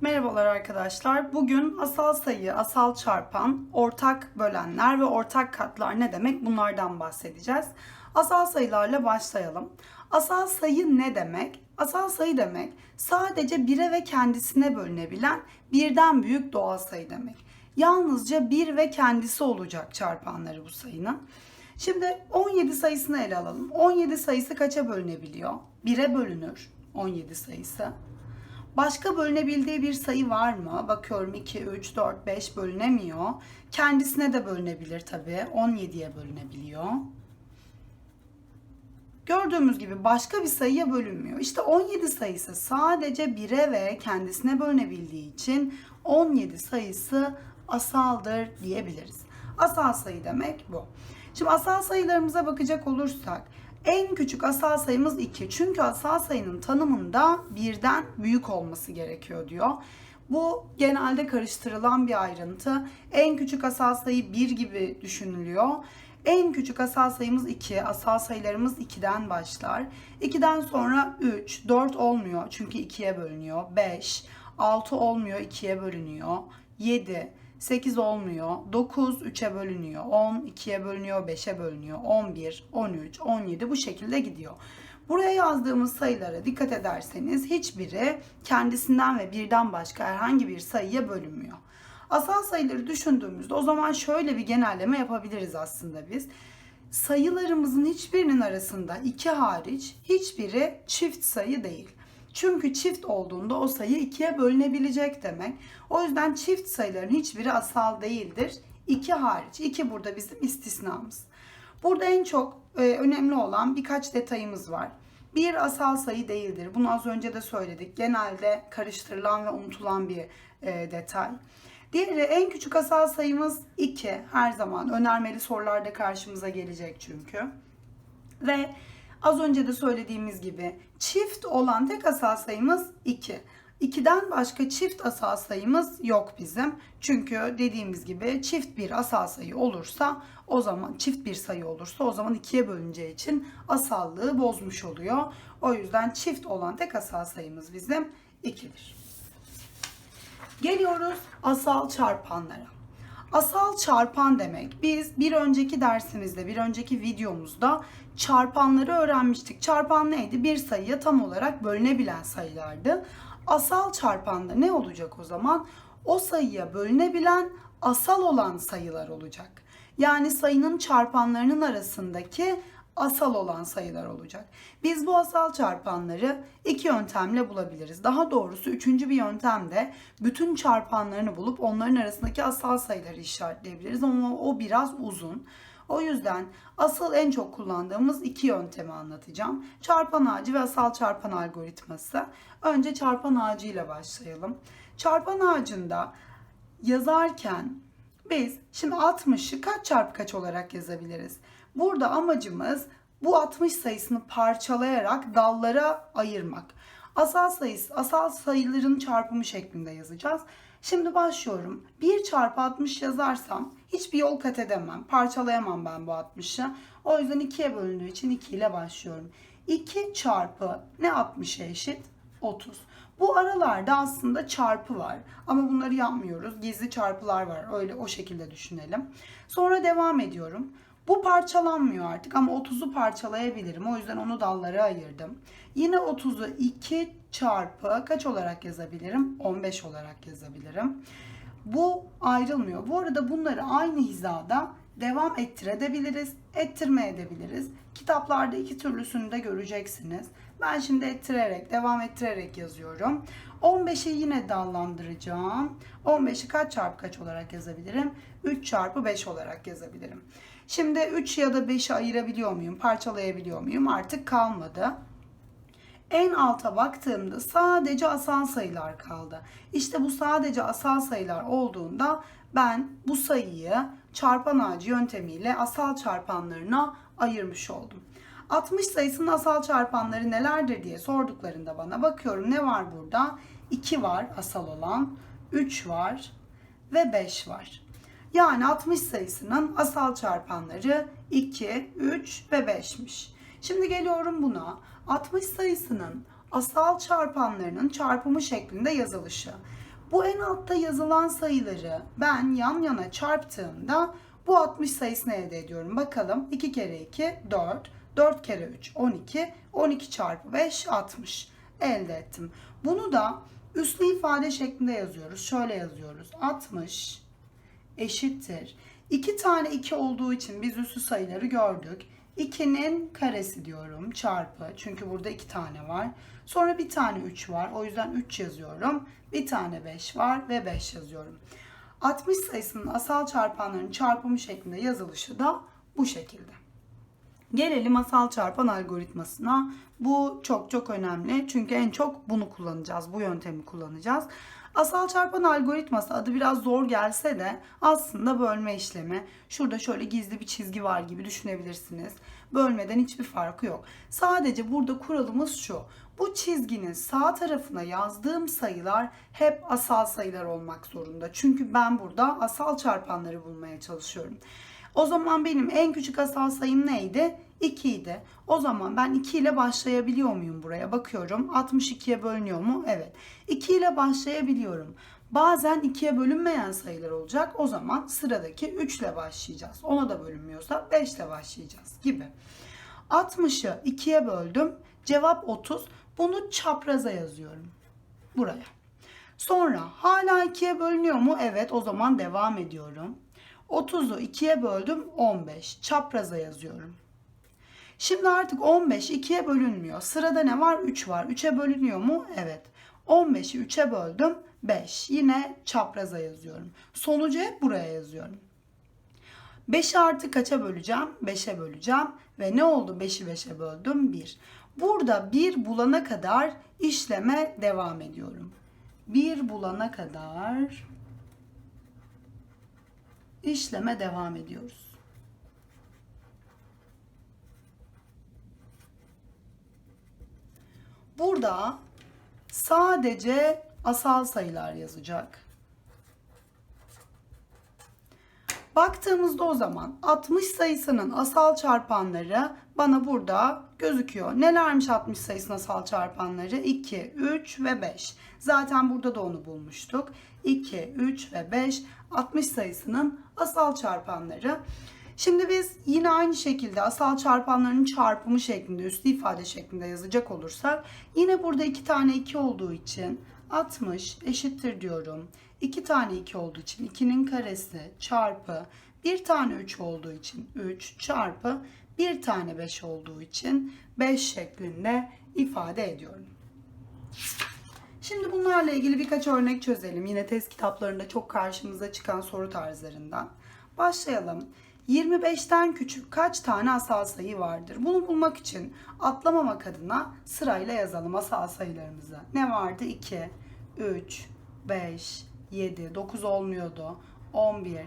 Merhabalar arkadaşlar. Bugün asal sayı, asal çarpan, ortak bölenler ve ortak katlar ne demek bunlardan bahsedeceğiz. Asal sayılarla başlayalım. Asal sayı ne demek? Asal sayı demek sadece bire ve kendisine bölünebilen birden büyük doğal sayı demek. Yalnızca bir ve kendisi olacak çarpanları bu sayının. Şimdi 17 sayısını ele alalım. 17 sayısı kaça bölünebiliyor? 1'e bölünür 17 sayısı. Başka bölünebildiği bir sayı var mı? Bakıyorum 2, 3, 4, 5 bölünemiyor. Kendisine de bölünebilir tabii. 17'ye bölünebiliyor. Gördüğümüz gibi başka bir sayıya bölünmüyor. İşte 17 sayısı sadece 1'e ve kendisine bölünebildiği için 17 sayısı asaldır diyebiliriz. Asal sayı demek bu. Şimdi asal sayılarımıza bakacak olursak en küçük asal sayımız 2. Çünkü asal sayının tanımında birden büyük olması gerekiyor diyor. Bu genelde karıştırılan bir ayrıntı. En küçük asal sayı 1 gibi düşünülüyor. En küçük asal sayımız 2. Asal sayılarımız 2'den başlar. 2'den sonra 3, 4 olmuyor çünkü 2'ye bölünüyor. 5, 6 olmuyor 2'ye bölünüyor. 7, 8 olmuyor. 9 3'e bölünüyor. 10 2'ye bölünüyor. 5'e bölünüyor. 11, 13, 17 bu şekilde gidiyor. Buraya yazdığımız sayılara dikkat ederseniz hiçbiri kendisinden ve birden başka herhangi bir sayıya bölünmüyor. Asal sayıları düşündüğümüzde o zaman şöyle bir genelleme yapabiliriz aslında biz. Sayılarımızın hiçbirinin arasında iki hariç hiçbiri çift sayı değil. Çünkü çift olduğunda o sayı ikiye bölünebilecek demek. O yüzden çift sayıların hiçbiri asal değildir. İki hariç. İki burada bizim istisnamız. Burada en çok e, önemli olan birkaç detayımız var. Bir asal sayı değildir. Bunu az önce de söyledik. Genelde karıştırılan ve unutulan bir e, detay. Diğeri en küçük asal sayımız 2. Her zaman önermeli sorularda karşımıza gelecek çünkü. Ve az önce de söylediğimiz gibi çift olan tek asal sayımız 2. 2'den başka çift asal sayımız yok bizim. Çünkü dediğimiz gibi çift bir asal sayı olursa o zaman çift bir sayı olursa o zaman ikiye bölüneceği için asallığı bozmuş oluyor. O yüzden çift olan tek asal sayımız bizim 2'dir. Geliyoruz asal çarpanlara. Asal çarpan demek. Biz bir önceki dersimizde, bir önceki videomuzda çarpanları öğrenmiştik. Çarpan neydi? Bir sayıya tam olarak bölünebilen sayılardı. Asal çarpanda ne olacak o zaman? O sayıya bölünebilen asal olan sayılar olacak. Yani sayının çarpanlarının arasındaki asal olan sayılar olacak. Biz bu asal çarpanları iki yöntemle bulabiliriz. Daha doğrusu üçüncü bir yöntemde bütün çarpanlarını bulup onların arasındaki asal sayıları işaretleyebiliriz ama o biraz uzun. O yüzden asıl en çok kullandığımız iki yöntemi anlatacağım. Çarpan ağacı ve asal çarpan algoritması. Önce çarpan ağacıyla başlayalım. Çarpan ağacında yazarken biz şimdi 60'ı kaç çarpı kaç olarak yazabiliriz? Burada amacımız bu 60 sayısını parçalayarak dallara ayırmak. Asal sayısı, asal sayıların çarpımı şeklinde yazacağız. Şimdi başlıyorum. 1 çarpı 60 yazarsam hiçbir yol kat edemem. Parçalayamam ben bu 60'ı. O yüzden 2'ye bölündüğü için 2 ile başlıyorum. 2 çarpı ne 60'a eşit? 30. Bu aralarda aslında çarpı var. Ama bunları yapmıyoruz. Gizli çarpılar var. Öyle o şekilde düşünelim. Sonra devam ediyorum. Bu parçalanmıyor artık ama 30'u parçalayabilirim. O yüzden onu dallara ayırdım. Yine 30'u 2 çarpı kaç olarak yazabilirim? 15 olarak yazabilirim. Bu ayrılmıyor. Bu arada bunları aynı hizada devam ettirebiliriz, ettirme edebiliriz. Kitaplarda iki türlüsünü de göreceksiniz. Ben şimdi ettirerek, devam ettirerek yazıyorum. 15'i yine dallandıracağım. 15'i kaç çarpı kaç olarak yazabilirim? 3 çarpı 5 olarak yazabilirim. Şimdi 3 ya da 5'i ayırabiliyor muyum? Parçalayabiliyor muyum? Artık kalmadı. En alta baktığımda sadece asal sayılar kaldı. İşte bu sadece asal sayılar olduğunda ben bu sayıyı çarpan ağacı yöntemiyle asal çarpanlarına ayırmış oldum. 60 sayısının asal çarpanları nelerdir diye sorduklarında bana bakıyorum ne var burada? 2 var asal olan, 3 var ve 5 var. Yani 60 sayısının asal çarpanları 2, 3 ve 5'miş. Şimdi geliyorum buna. 60 sayısının asal çarpanlarının çarpımı şeklinde yazılışı. Bu en altta yazılan sayıları ben yan yana çarptığımda bu 60 sayısını elde ediyorum. Bakalım 2 kere 2 4, 4 kere 3 12, 12 çarpı 5 60 elde ettim. Bunu da üslü ifade şeklinde yazıyoruz. Şöyle yazıyoruz. 60 eşittir. 2 tane 2 olduğu için biz üslü sayıları gördük. 2'nin karesi diyorum çarpı. Çünkü burada 2 tane var. Sonra bir tane 3 var. O yüzden 3 yazıyorum. Bir tane 5 var ve 5 yazıyorum. 60 sayısının asal çarpanlarının çarpımı şeklinde yazılışı da bu şekilde. Gelelim asal çarpan algoritmasına. Bu çok çok önemli. Çünkü en çok bunu kullanacağız. Bu yöntemi kullanacağız. Asal çarpan algoritması adı biraz zor gelse de aslında bölme işlemi. Şurada şöyle gizli bir çizgi var gibi düşünebilirsiniz. Bölmeden hiçbir farkı yok. Sadece burada kuralımız şu. Bu çizginin sağ tarafına yazdığım sayılar hep asal sayılar olmak zorunda. Çünkü ben burada asal çarpanları bulmaya çalışıyorum. O zaman benim en küçük asal sayım neydi? 2 idi. O zaman ben 2 ile başlayabiliyor muyum buraya? Bakıyorum 62'ye bölünüyor mu? Evet. 2 ile başlayabiliyorum. Bazen 2'ye bölünmeyen sayılar olacak. O zaman sıradaki 3 ile başlayacağız. Ona da bölünmüyorsa 5 ile başlayacağız gibi. 60'ı 2'ye böldüm. Cevap 30. Bunu çapraza yazıyorum. Buraya. Sonra hala 2'ye bölünüyor mu? Evet o zaman devam ediyorum. 30'u 2'ye böldüm 15. Çapraza yazıyorum. Şimdi artık 15 2'ye bölünmüyor. Sırada ne var? 3 var. 3'e bölünüyor mu? Evet. 15'i 3'e böldüm 5. Yine çapraza yazıyorum. Sonucu hep buraya yazıyorum. 5'i artık kaça böleceğim? 5'e böleceğim. Ve ne oldu 5'i 5'e böldüm? 1. Burada 1 bulana kadar işleme devam ediyorum. 1 bulana kadar işleme devam ediyoruz. Burada sadece asal sayılar yazacak. Baktığımızda o zaman 60 sayısının asal çarpanları bana burada gözüküyor. Nelermiş 60 sayısının asal çarpanları? 2, 3 ve 5. Zaten burada da onu bulmuştuk. 2, 3 ve 5 60 sayısının asal çarpanları. Şimdi biz yine aynı şekilde asal çarpanların çarpımı şeklinde, üslü ifade şeklinde yazacak olursak yine burada iki tane 2 olduğu için 60 eşittir diyorum. 2 tane 2 olduğu için 2'nin karesi çarpı bir tane 3 olduğu için 3 çarpı bir tane 5 olduğu için 5 şeklinde ifade ediyorum. Şimdi bunlarla ilgili birkaç örnek çözelim. Yine test kitaplarında çok karşımıza çıkan soru tarzlarından. Başlayalım. 25'ten küçük kaç tane asal sayı vardır? Bunu bulmak için atlamamak adına sırayla yazalım asal sayılarımızı. Ne vardı? 2, 3, 5, 7, 9 olmuyordu. 11,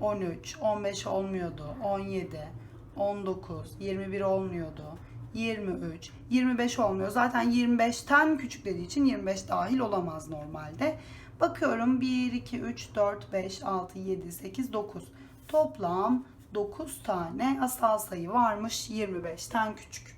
13, 15 olmuyordu. 17, 19, 21 olmuyordu. 23, 25 olmuyor. Zaten 25'ten küçük dediği için 25 dahil olamaz normalde. Bakıyorum 1, 2, 3, 4, 5, 6, 7, 8, 9. Toplam 9 tane asal sayı varmış 25'ten küçük.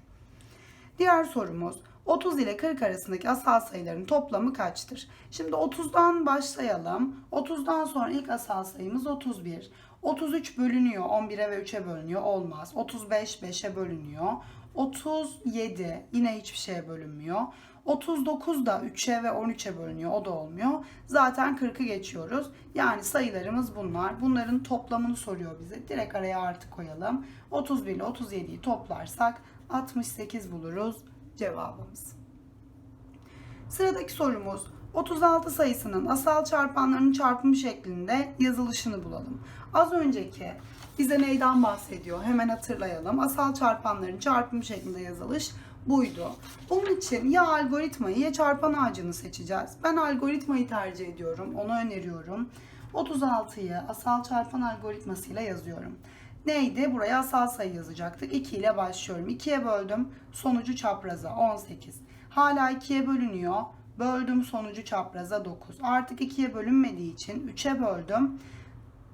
Diğer sorumuz 30 ile 40 arasındaki asal sayıların toplamı kaçtır? Şimdi 30'dan başlayalım. 30'dan sonra ilk asal sayımız 31. 33 bölünüyor. 11'e ve 3'e bölünüyor. Olmaz. 35 5'e bölünüyor. 37 yine hiçbir şeye bölünmüyor. 39 da 3'e ve 13'e bölünüyor. O da olmuyor. Zaten 40'ı geçiyoruz. Yani sayılarımız bunlar. Bunların toplamını soruyor bize. Direkt araya artı koyalım. 31 ile 37'yi toplarsak 68 buluruz cevabımız. Sıradaki sorumuz 36 sayısının asal çarpanlarının çarpımı şeklinde yazılışını bulalım. Az önceki bize neyden bahsediyor? Hemen hatırlayalım. Asal çarpanların çarpımı şeklinde yazılış buydu. Bunun için ya algoritmayı ya çarpan ağacını seçeceğiz. Ben algoritmayı tercih ediyorum. Onu öneriyorum. 36'yı asal çarpan algoritmasıyla yazıyorum. Neydi? Buraya asal sayı yazacaktık. 2 ile başlıyorum. 2'ye böldüm. Sonucu çapraza 18. Hala 2'ye bölünüyor. Böldüm sonucu çapraza 9. Artık 2'ye bölünmediği için 3'e böldüm.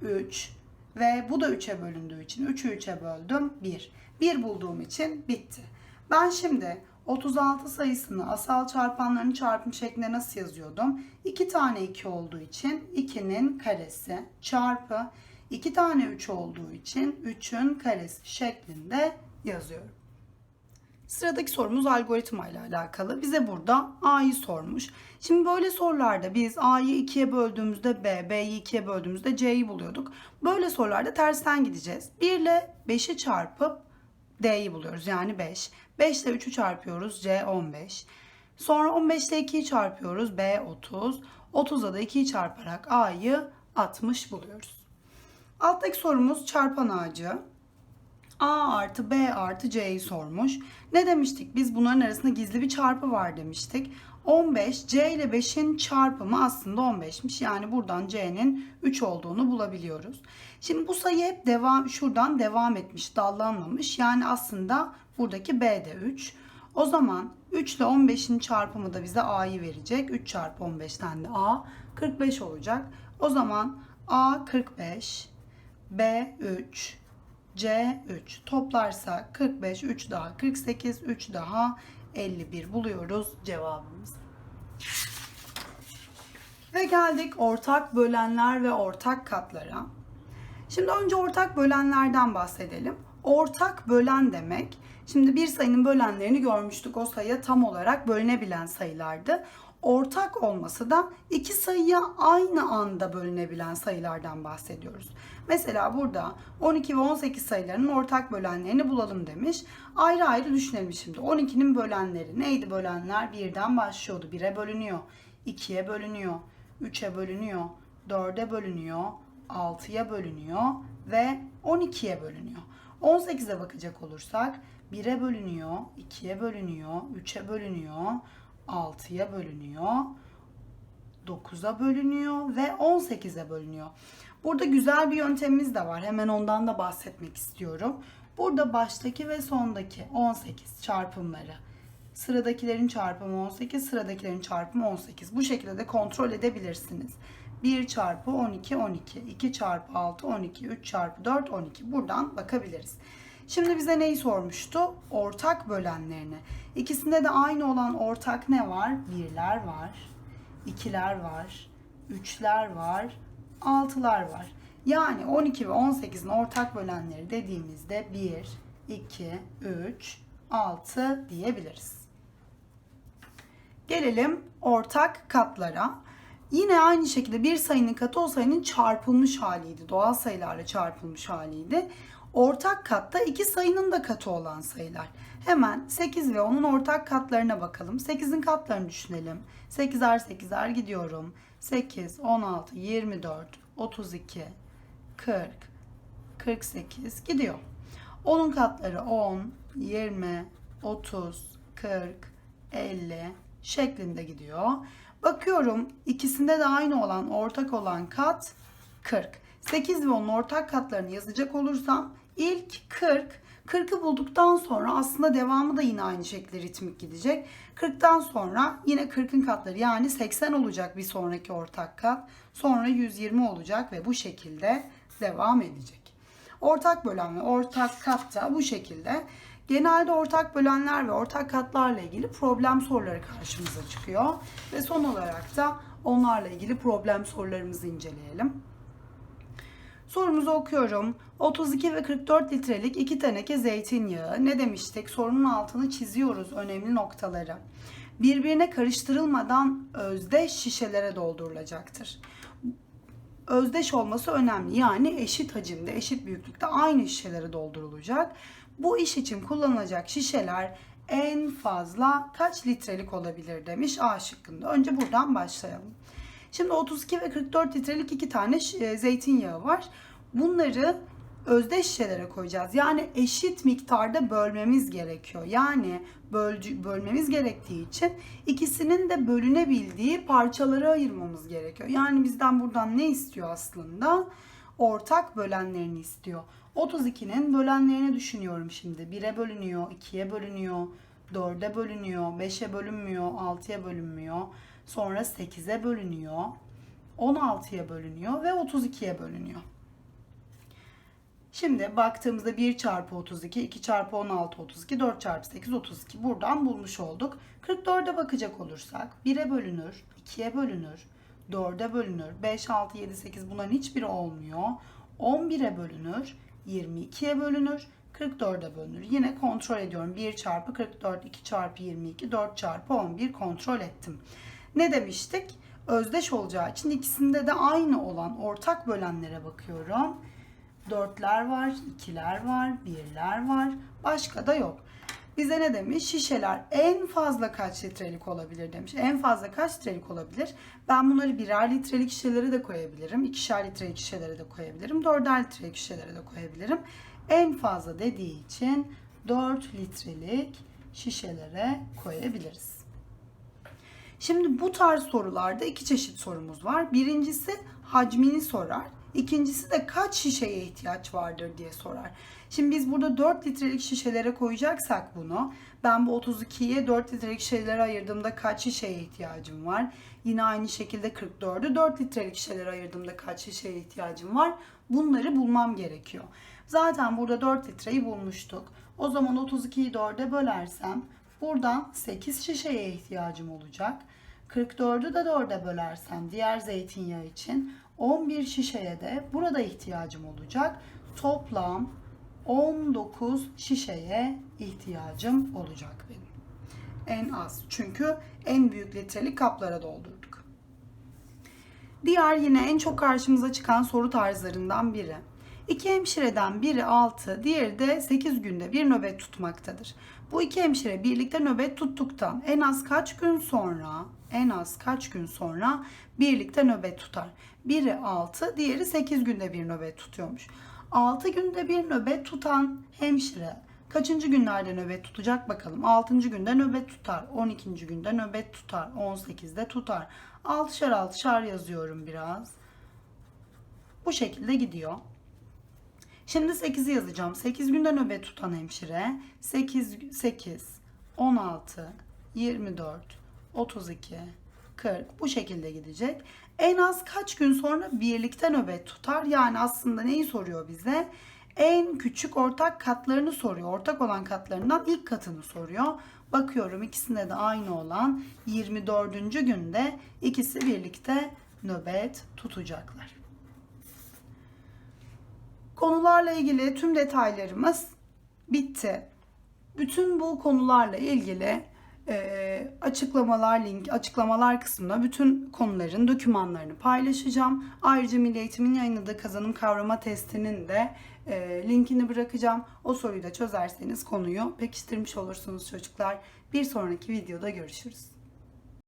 3 ve bu da 3'e bölündüğü için 3'ü 3'e böldüm 1. 1 bulduğum için bitti. Ben şimdi 36 sayısını asal çarpanlarının çarpım şeklinde nasıl yazıyordum? 2 tane 2 olduğu için 2'nin karesi çarpı 2 tane 3 olduğu için 3'ün karesi şeklinde yazıyorum. Sıradaki sorumuz algoritma ile alakalı. Bize burada A'yı sormuş. Şimdi böyle sorularda biz A'yı 2'ye böldüğümüzde B, B'yi 2'ye böldüğümüzde C'yi buluyorduk. Böyle sorularda tersten gideceğiz. 1 ile 5'i çarpıp D'yi buluyoruz yani 5. 5 ile 3'ü çarpıyoruz C 15. Sonra 15 ile 2'yi çarpıyoruz B 30. 30'a da 2'yi çarparak A'yı 60 buluyoruz. Alttaki sorumuz çarpan ağacı. A artı B artı C'yi sormuş. Ne demiştik? Biz bunların arasında gizli bir çarpı var demiştik. 15 C ile 5'in çarpımı aslında 15'miş. Yani buradan C'nin 3 olduğunu bulabiliyoruz. Şimdi bu sayı hep devam şuradan devam etmiş, dallanmamış. Yani aslında buradaki B de 3. O zaman 3 ile 15'in çarpımı da bize A'yı verecek. 3 çarpı 15'ten de A 45 olacak. O zaman A 45, B 3, C 3 toplarsak 45 3 daha 48 3 daha 51 buluyoruz cevabımızı. Ve geldik ortak bölenler ve ortak katlara. Şimdi önce ortak bölenlerden bahsedelim. Ortak bölen demek, şimdi bir sayının bölenlerini görmüştük. O sayıya tam olarak bölünebilen sayılardı. Ortak olması da iki sayıya aynı anda bölünebilen sayılardan bahsediyoruz. Mesela burada 12 ve 18 sayılarının ortak bölenlerini bulalım demiş. Ayrı ayrı düşünelim şimdi. 12'nin bölenleri neydi bölenler? 1'den başlıyordu. 1'e bölünüyor. 2'ye bölünüyor. 3'e bölünüyor. 4'e bölünüyor. 6'ya bölünüyor ve 12'ye bölünüyor. 18'e bakacak olursak 1'e bölünüyor, 2'ye bölünüyor, 3'e bölünüyor, 6'ya bölünüyor, 9'a bölünüyor ve 18'e bölünüyor. Burada güzel bir yöntemimiz de var. Hemen ondan da bahsetmek istiyorum. Burada baştaki ve sondaki 18 çarpımları. Sıradakilerin çarpımı 18, sıradakilerin çarpımı 18. Bu şekilde de kontrol edebilirsiniz. 1 çarpı 12 12, 2 çarpı 6 12, 3 çarpı 4 12. Buradan bakabiliriz. Şimdi bize neyi sormuştu? Ortak bölenlerini. İkisinde de aynı olan ortak ne var? Birler var, ikiler var, üçler var, altılar var. Yani 12 ve 18'in ortak bölenleri dediğimizde 1, 2, 3, 6 diyebiliriz. Gelelim ortak katlara. Yine aynı şekilde bir sayının katı o sayının çarpılmış haliydi. Doğal sayılarla çarpılmış haliydi. Ortak katta iki sayının da katı olan sayılar. Hemen 8 ve onun ortak katlarına bakalım. 8'in katlarını düşünelim. 8'er 8'er gidiyorum. 8, 16, 24, 32, 40, 48 gidiyor. Onun katları 10, 20, 30, 40, 50 şeklinde gidiyor. Bakıyorum ikisinde de aynı olan ortak olan kat 40. 8 ve onun ortak katlarını yazacak olursam ilk 40 40'ı bulduktan sonra aslında devamı da yine aynı şekilde ritmik gidecek. 40'tan sonra yine 40'ın katları yani 80 olacak bir sonraki ortak kat. Sonra 120 olacak ve bu şekilde devam edecek. Ortak bölen ve ortak kat da bu şekilde. Genelde ortak bölenler ve ortak katlarla ilgili problem soruları karşımıza çıkıyor. Ve son olarak da onlarla ilgili problem sorularımızı inceleyelim. Sorumuzu okuyorum. 32 ve 44 litrelik iki teneke zeytinyağı. Ne demiştik? Sorunun altını çiziyoruz önemli noktaları. Birbirine karıştırılmadan özdeş şişelere doldurulacaktır. Özdeş olması önemli. Yani eşit hacimde, eşit büyüklükte aynı şişelere doldurulacak. Bu iş için kullanılacak şişeler en fazla kaç litrelik olabilir demiş A şıkkında. Önce buradan başlayalım. Şimdi 32 ve 44 litrelik iki tane e, zeytinyağı var. Bunları özdeş şişelere koyacağız. Yani eşit miktarda bölmemiz gerekiyor. Yani bölcü, bölmemiz gerektiği için ikisinin de bölünebildiği parçalara ayırmamız gerekiyor. Yani bizden buradan ne istiyor aslında? Ortak bölenlerini istiyor. 32'nin bölenlerini düşünüyorum şimdi. 1'e bölünüyor, 2'ye bölünüyor, 4'e bölünüyor, 5'e bölünmüyor, 6'ya bölünmüyor. Sonra 8'e bölünüyor, 16'ya bölünüyor ve 32'ye bölünüyor. Şimdi baktığımızda 1 çarpı 32, 2 çarpı 16, 32, 4 çarpı 8, 32. Buradan bulmuş olduk. 44'e bakacak olursak 1'e bölünür, 2'ye bölünür, 4'e bölünür, 5, 6, 7, 8 bunların hiçbiri olmuyor. 11'e bölünür, 22'ye bölünür, 44'e bölünür. Yine kontrol ediyorum. 1 çarpı 44, 2 çarpı 22, 4 çarpı 11 kontrol ettim. Ne demiştik? Özdeş olacağı için ikisinde de aynı olan ortak bölenlere bakıyorum. Dörtler var, ikiler var, birler var. Başka da yok. Bize ne demiş? Şişeler en fazla kaç litrelik olabilir demiş. En fazla kaç litrelik olabilir? Ben bunları birer litrelik şişelere de koyabilirim. ikişer litrelik şişelere de koyabilirim. Dörder litrelik şişelere de koyabilirim. En fazla dediği için 4 litrelik şişelere koyabiliriz. Şimdi bu tarz sorularda iki çeşit sorumuz var. Birincisi hacmini sorar. İkincisi de kaç şişeye ihtiyaç vardır diye sorar. Şimdi biz burada 4 litrelik şişelere koyacaksak bunu ben bu 32'ye 4 litrelik şişelere ayırdığımda kaç şişeye ihtiyacım var? Yine aynı şekilde 44'ü 4 litrelik şişelere ayırdığımda kaç şişeye ihtiyacım var? Bunları bulmam gerekiyor. Zaten burada 4 litreyi bulmuştuk. O zaman 32'yi 4'e bölersem buradan 8 şişeye ihtiyacım olacak. 44'ü de 4'e bölersem diğer zeytinyağı için 11 şişeye de burada ihtiyacım olacak. Toplam 19 şişeye ihtiyacım olacak benim. En az. Çünkü en büyük litrelik kaplara doldurduk. Diğer yine en çok karşımıza çıkan soru tarzlarından biri. İki hemşireden biri 6, diğeri de 8 günde bir nöbet tutmaktadır. Bu iki hemşire birlikte nöbet tuttuktan en az kaç gün sonra, en az kaç gün sonra birlikte nöbet tutar? Biri 6, diğeri 8 günde bir nöbet tutuyormuş. 6 günde bir nöbet tutan hemşire kaçıncı günlerde nöbet tutacak bakalım. 6. günde nöbet tutar, 12. günde nöbet tutar, 18'de tutar. 6'şar 6'şar yazıyorum biraz. Bu şekilde gidiyor. Şimdi 8'i yazacağım. 8 günde nöbet tutan hemşire 8 8 16 24 32 40 bu şekilde gidecek. En az kaç gün sonra birlikte nöbet tutar? Yani aslında neyi soruyor bize? En küçük ortak katlarını soruyor. Ortak olan katlarından ilk katını soruyor. Bakıyorum ikisinde de aynı olan 24. günde ikisi birlikte nöbet tutacaklar. Konularla ilgili tüm detaylarımız bitti. Bütün bu konularla ilgili e, açıklamalar link açıklamalar kısmında bütün konuların dokümanlarını paylaşacağım. Ayrıca Milli Eğitim'in yayınladığı kazanım kavrama testinin de e, linkini bırakacağım. O soruyu da çözerseniz konuyu pekiştirmiş olursunuz çocuklar. Bir sonraki videoda görüşürüz.